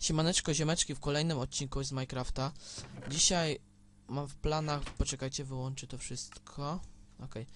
Siemaneczko, ziemeczki w kolejnym odcinku z Minecrafta. Dzisiaj mam w planach, poczekajcie, wyłączę to wszystko. Okej.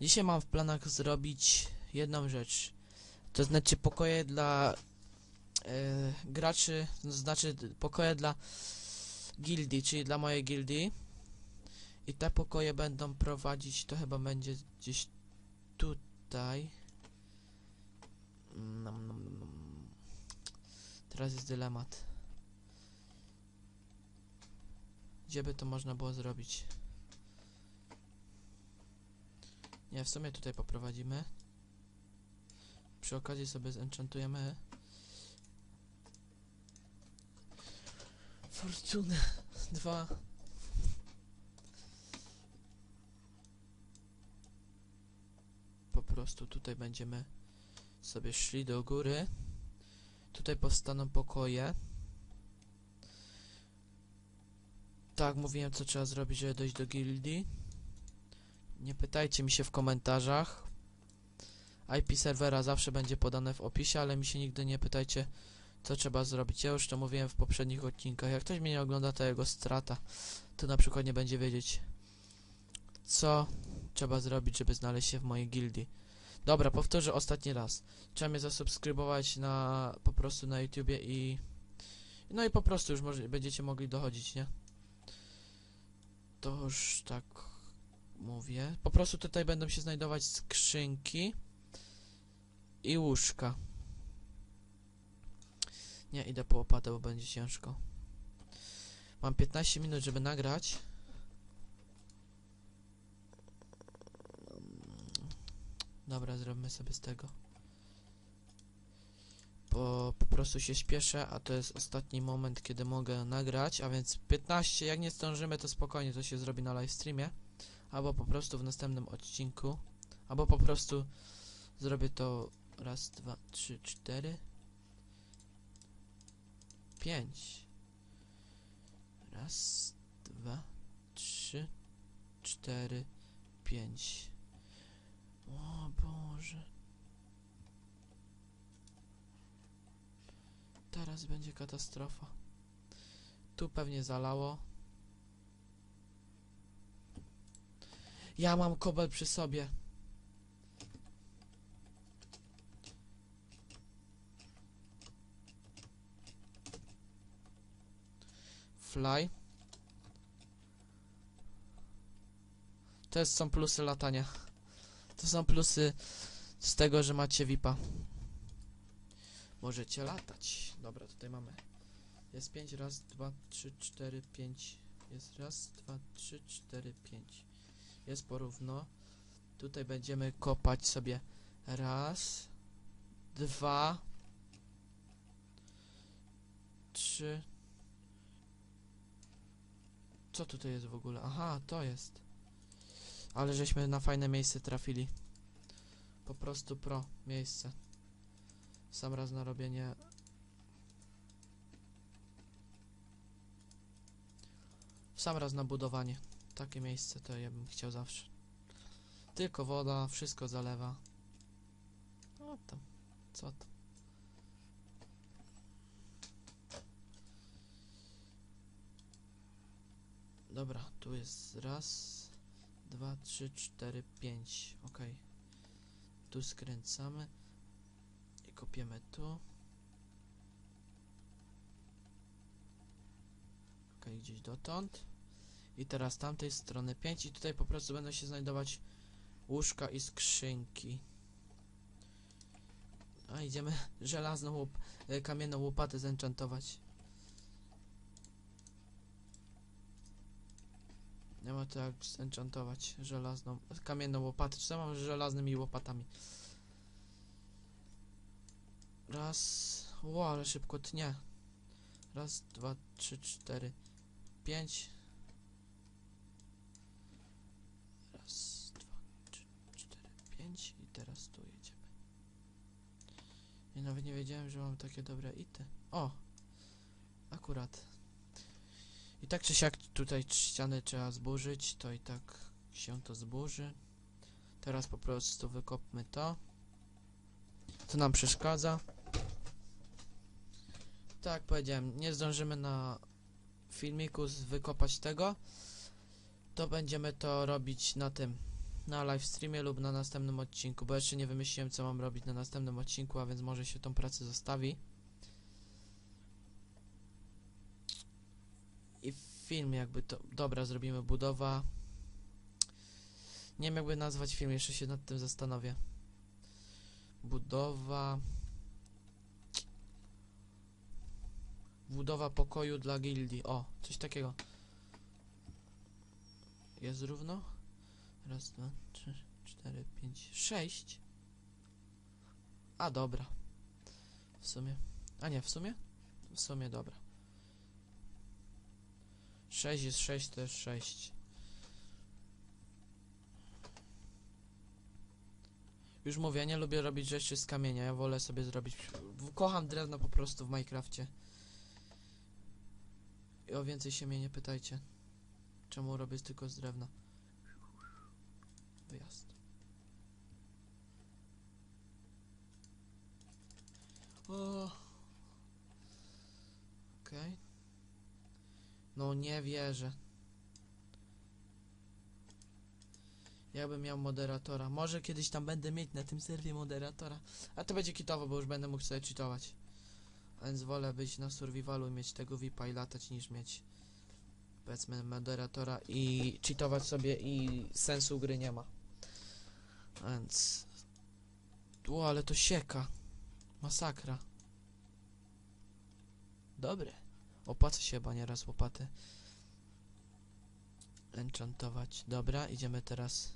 Dzisiaj mam w planach zrobić jedną rzecz. To znaczy pokoje dla e, graczy, to znaczy pokoje dla gildii, czyli dla mojej gildii. I te pokoje będą prowadzić, to chyba będzie gdzieś tutaj. Nam, nam. Teraz jest dylemat. Gdzie by to można było zrobić? Nie, w sumie tutaj poprowadzimy. Przy okazji sobie zenchantujemy. Fortunę. Dwa. Po prostu tutaj będziemy sobie szli do góry. Tutaj powstaną pokoje. Tak, mówiłem co trzeba zrobić, żeby dojść do gildii. Nie pytajcie mi się w komentarzach. IP serwera zawsze będzie podane w opisie, ale mi się nigdy nie pytajcie co trzeba zrobić. Ja już to mówiłem w poprzednich odcinkach. Jak ktoś mnie nie ogląda, to jego strata. To na przykład nie będzie wiedzieć co trzeba zrobić, żeby znaleźć się w mojej gildii. Dobra, powtórzę ostatni raz. Trzeba mnie zasubskrybować na po prostu na YouTubie i no i po prostu już może, będziecie mogli dochodzić, nie? To już tak mówię. Po prostu tutaj będą się znajdować skrzynki i łóżka. Nie, idę po łopatę, bo będzie ciężko. Mam 15 minut, żeby nagrać. Dobra, zrobimy sobie z tego. Bo po prostu się śpieszę, a to jest ostatni moment, kiedy mogę nagrać, a więc 15, jak nie zdążymy, to spokojnie to się zrobi na live streamie. Albo po prostu w następnym odcinku. Albo po prostu zrobię to raz, dwa, trzy, cztery, pięć. Raz, dwa, trzy, cztery, pięć. Teraz będzie katastrofa. Tu pewnie zalało. Ja mam kobel przy sobie. Fly. To jest, są plusy latania. To są plusy z tego, że macie VIPa. Możecie latać. Dobra, tutaj mamy. Jest 5, raz, dwa, trzy, cztery, pięć. Jest raz, dwa, trzy, cztery, pięć. Jest porówno. Tutaj będziemy kopać sobie raz, dwa, trzy. Co tutaj jest w ogóle? Aha, to jest. Ale żeśmy na fajne miejsce trafili. Po prostu pro miejsce. Sam raz na robienie. Sam raz na budowanie. Takie miejsce to ja bym chciał zawsze. Tylko woda, wszystko zalewa. No tam, co to? Dobra, tu jest raz, dwa, trzy, cztery, pięć. Ok. Tu skręcamy i kopiemy tu. Ok, gdzieś dotąd. I teraz tamtej strony 5 i tutaj po prostu będą się znajdować łóżka i skrzynki. A idziemy żelazną łop e, kamienną łopatę zenchantować. Nie to jak zenchantować żelazną, kamienną łopatę. Co mam z żelaznymi łopatami? Raz. Ło, ale szybko tnie. Raz, dwa, trzy, cztery, pięć. Raz, dwa, trzy, cztery, pięć i teraz tu jedziemy. Ja nawet nie wiedziałem, że mam takie dobre ity. O! Akurat. I tak czy siak tutaj ściany trzeba zburzyć, to i tak się to zburzy. Teraz po prostu wykopmy to. Co nam przeszkadza. Tak powiedziałem, nie zdążymy na filmiku wykopać tego, to będziemy to robić na tym, na live streamie lub na następnym odcinku, bo jeszcze nie wymyśliłem co mam robić na następnym odcinku, a więc może się tą pracę zostawi. I film jakby to, dobra, zrobimy budowa. Nie wiem jakby nazwać film, jeszcze się nad tym zastanowię. Budowa. Budowa pokoju dla gildii. O, coś takiego. Jest równo? Raz, dwa, trzy, cztery, pięć, sześć. A, dobra. W sumie. A nie, w sumie? W sumie dobra. Sześć jest sześć, to jest sześć. Już mówię, ja nie lubię robić rzeczy z kamienia, ja wolę sobie zrobić... Kocham drewno po prostu w Minecrafcie. I o więcej się mnie nie pytajcie. Czemu robię tylko z drewna? Wyjazd. O. Okej. No nie wierzę. Jakbym miał moderatora. Może kiedyś tam będę mieć na tym serwie moderatora. A to będzie kitowo, bo już będę mógł sobie cheatować. A więc wolę być na survivalu i mieć tego VIPa i latać niż mieć powiedzmy moderatora i cheatować sobie i sensu gry nie ma. A Więc... O, ale to sieka. Masakra. Dobre. Opłaca się chyba nieraz łopaty. Enchantować. Dobra, idziemy teraz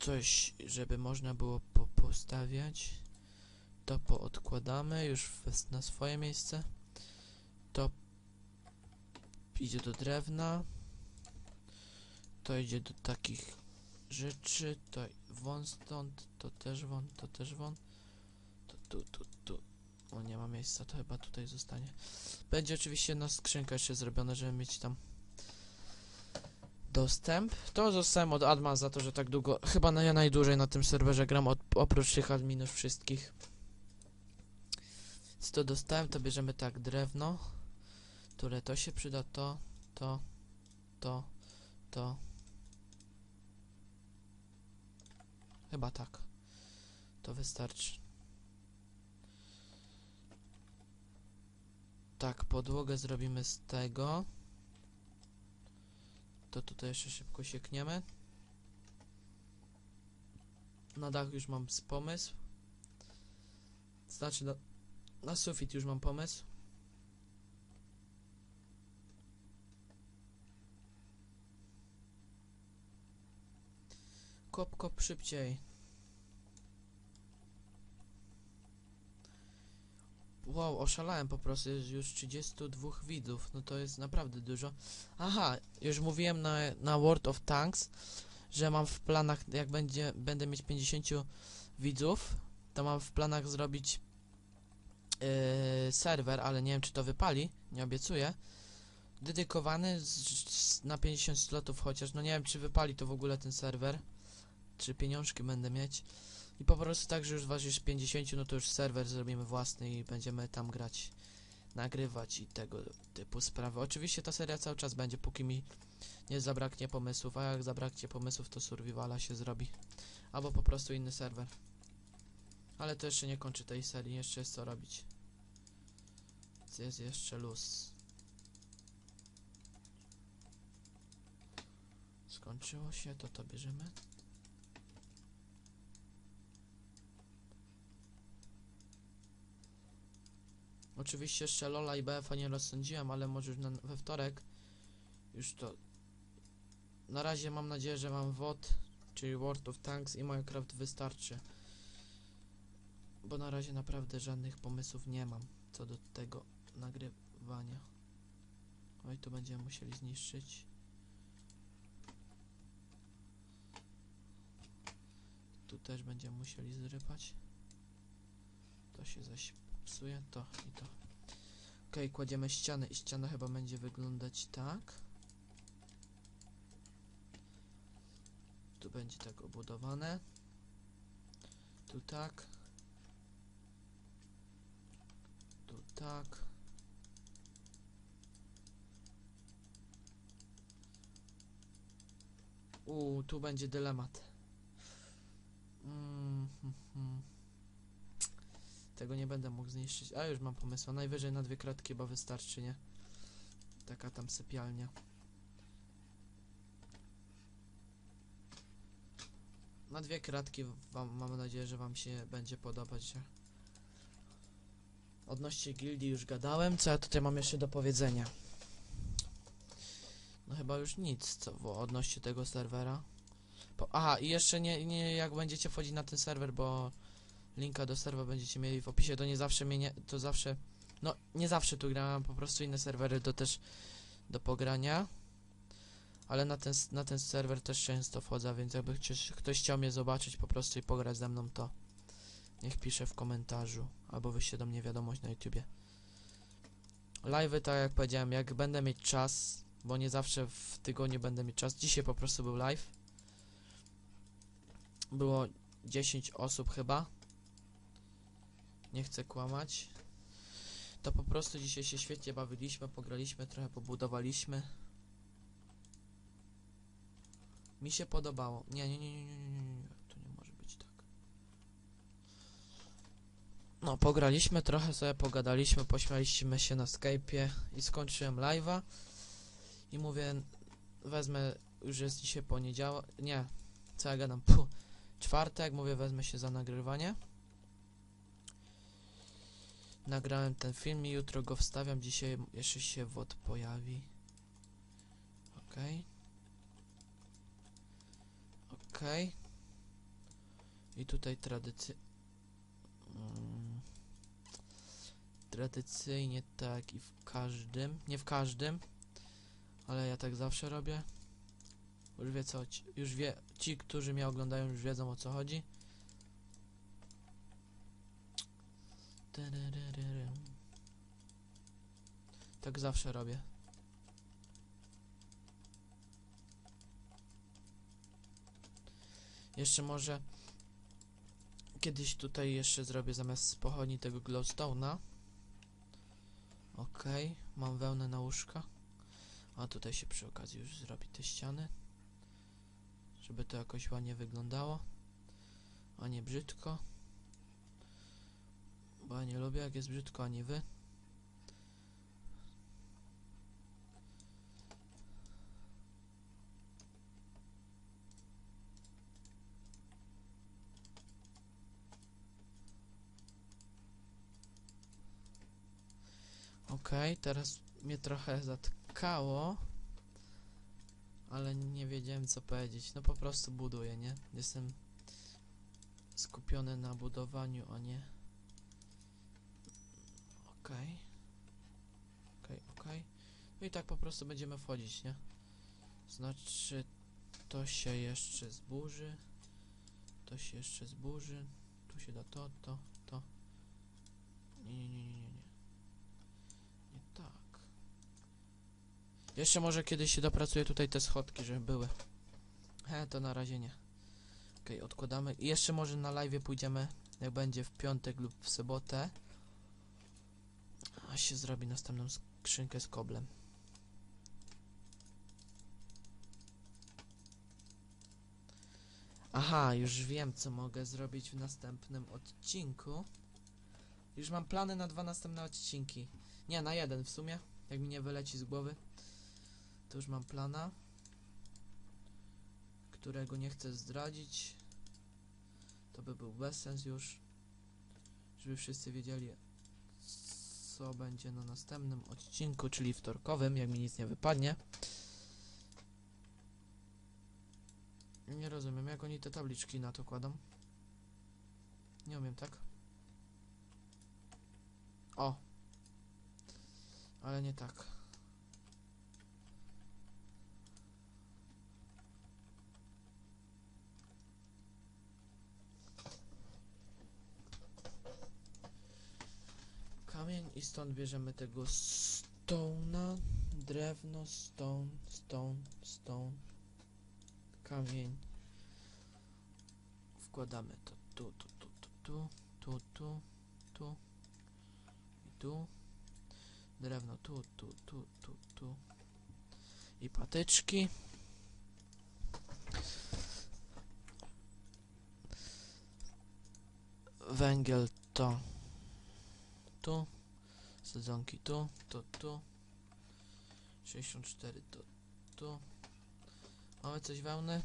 coś, żeby można było po postawiać. To poodkładamy już w, na swoje miejsce. To idzie do drewna. To idzie do takich rzeczy. To won stąd, to też won, to też won. To tu, tu, tu. Nie ma miejsca, to chyba tutaj zostanie. Będzie oczywiście jedna skrzynka jeszcze zrobiona, żeby mieć tam dostęp. To zostałem od adma za to, że tak długo, chyba na, ja najdłużej na tym serwerze gram od, oprócz tych adminów wszystkich. Więc to dostałem, to bierzemy tak, drewno, które to się przyda, to, to, to, to. Chyba tak. To wystarczy. Tak, podłogę zrobimy z tego. To tutaj jeszcze szybko siekniemy. Na dach już mam pomysł. Znaczy na, na sufit już mam pomysł. Kop, kop szybciej. Wow, oszalałem po prostu, jest już 32 widzów, no to jest naprawdę dużo. Aha, już mówiłem na, na World of Tanks, że mam w planach, jak będzie, będę mieć 50 widzów, to mam w planach zrobić yy, serwer, ale nie wiem czy to wypali, nie obiecuję. Dedykowany z, z, na 50 slotów chociaż, no nie wiem czy wypali to w ogóle ten serwer, czy pieniążki będę mieć. I po prostu tak, że już ważysz 50, no to już serwer zrobimy własny i będziemy tam grać, nagrywać i tego typu sprawy. Oczywiście ta seria cały czas będzie, póki mi nie zabraknie pomysłów, a jak zabraknie pomysłów, to survivala się zrobi. Albo po prostu inny serwer. Ale to jeszcze nie kończy tej serii, jeszcze jest co robić. Jest jeszcze luz. Skończyło się, to to bierzemy. Oczywiście jeszcze Lola i BF-a nie rozsądziłem, ale może już na, we wtorek już to... Na razie mam nadzieję, że mam WOD, czyli World of Tanks i Minecraft wystarczy. Bo na razie naprawdę żadnych pomysłów nie mam co do tego nagrywania. Oj, tu będziemy musieli zniszczyć. Tu też będziemy musieli zrypać. To się zaś psuje, to i to. Okej, kładziemy ścianę i ściana chyba będzie wyglądać tak. Tu będzie tak obudowane. Tu tak. Tu tak. U, tu będzie dylemat. Mm, hmm, hmm. Tego nie będę mógł zniszczyć. A już mam pomysł. Najwyżej na dwie kratki chyba wystarczy, nie? Taka tam sypialnia. Na dwie kratki wam, mam nadzieję, że wam się będzie podobać. Odnośnie gildii już gadałem. Co ja tutaj mam jeszcze do powiedzenia? No chyba już nic, co odnośnie tego serwera. Po, aha, i jeszcze nie, nie jak będziecie wchodzić na ten serwer, bo linka do serwera będziecie mieli w opisie, to nie zawsze mnie, nie, to zawsze, no nie zawsze tu gram, po prostu inne serwery to też do pogrania. Ale na ten, na ten serwer też często wchodzę, więc jakby ktoś, ktoś chciał mnie zobaczyć po prostu i pograć ze mną, to niech pisze w komentarzu, albo wyście do mnie wiadomość na YouTubie. Live'y, tak jak powiedziałem, jak będę mieć czas, bo nie zawsze w tygodniu będę mieć czas. Dzisiaj po prostu był live. Było 10 osób chyba. Nie chcę kłamać. To po prostu dzisiaj się świetnie bawiliśmy, pograliśmy, trochę pobudowaliśmy. Mi się podobało. Nie, nie, nie, nie, nie, nie, nie, nie. To nie może być tak. No, pograliśmy trochę, sobie pogadaliśmy, pośmialiśmy się na Skype'ie i skończyłem live'a. I mówię, wezmę, już jest dzisiaj poniedziałek, nie, co ja gadam, puh, czwartek, mówię, wezmę się za nagrywanie. Nagrałem ten film i jutro go wstawiam, dzisiaj jeszcze się WOD pojawi. Okej. Okej. I tutaj tradycy... Mm. Tradycyjnie tak i w każdym, nie w każdym, ale ja tak zawsze robię. Już wie co, już wie, ci, którzy mnie oglądają, już wiedzą o co chodzi. Tak zawsze robię. Jeszcze może kiedyś tutaj jeszcze zrobię zamiast pochodni tego glowstone'a. Okej, mam wełnę na łóżka. A tutaj się przy okazji już zrobi te ściany. Żeby to jakoś ładnie wyglądało. A nie brzydko. Bo ja nie lubię jak jest brzydko, a nie wy. Okej, teraz mnie trochę zatkało. Ale nie wiedziałem co powiedzieć. No po prostu buduję, nie? Jestem skupiony na budowaniu, a nie. Okej. Okej, okej. No i tak po prostu będziemy wchodzić, nie? Znaczy to się jeszcze zburzy. To się jeszcze zburzy. Tu się da to, to, to. Nie, nie, nie, nie, nie. Nie, tak. Jeszcze może kiedyś się dopracuję tutaj te schodki, żeby były. He, to na razie nie. Okej, odkładamy. I jeszcze może na live pójdziemy, jak będzie w piątek lub w sobotę. A się zrobi następną skrzynkę z koblem. Aha, już wiem, co mogę zrobić w następnym odcinku. Już mam plany na dwa następne odcinki. Nie, na jeden w sumie. Jak mi nie wyleci z głowy. To już mam plana. Którego nie chcę zdradzić. To by był bezsens już. Żeby wszyscy wiedzieli, co będzie na następnym odcinku, czyli wtorkowym, jak mi nic nie wypadnie. Nie rozumiem, jak oni te tabliczki na to kładą. Nie umiem, tak? O! Ale nie tak. Kamień i stąd bierzemy tego stone'a, drewno, stone, stone, stone, kamień. Wkładamy to tu, tu, tu, tu, tu, tu, tu, tu i tu. Drewno tu, tu, tu, tu, tu. I patyczki. Węgiel to tu. Sezonki tu, to tu. 64 to tu. Mamy coś wełny?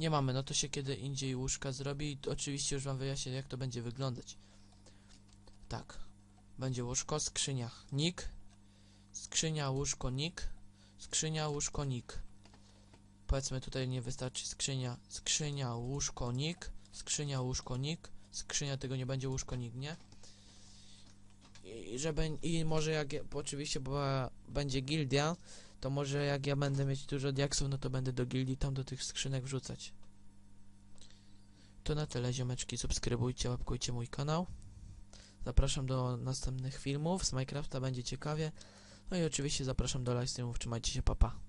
Nie mamy, no to się kiedy indziej łóżka zrobi oczywiście już wam wyjaśnię jak to będzie wyglądać. Tak. Będzie łóżko, skrzynia, nik. Skrzynia, łóżko, nik. Skrzynia, łóżko, nik. Powiedzmy tutaj nie wystarczy skrzynia, skrzynia, łóżko, nik. Skrzynia, łóżko, nik. Skrzynia tego nie będzie łóżko, nik, nie? I, i może jak, ja- bo oczywiście, bo będzie gildia, to może jak ja będę mieć dużo diaksów, no to będę do gildii tam do tych skrzynek wrzucać. To na tyle, ziomeczki. Subskrybujcie, łapkujcie mój kanał. Zapraszam do następnych filmów z Minecrafta, będzie ciekawie. No i oczywiście zapraszam do live streamów. Trzymajcie się, papa. Pa.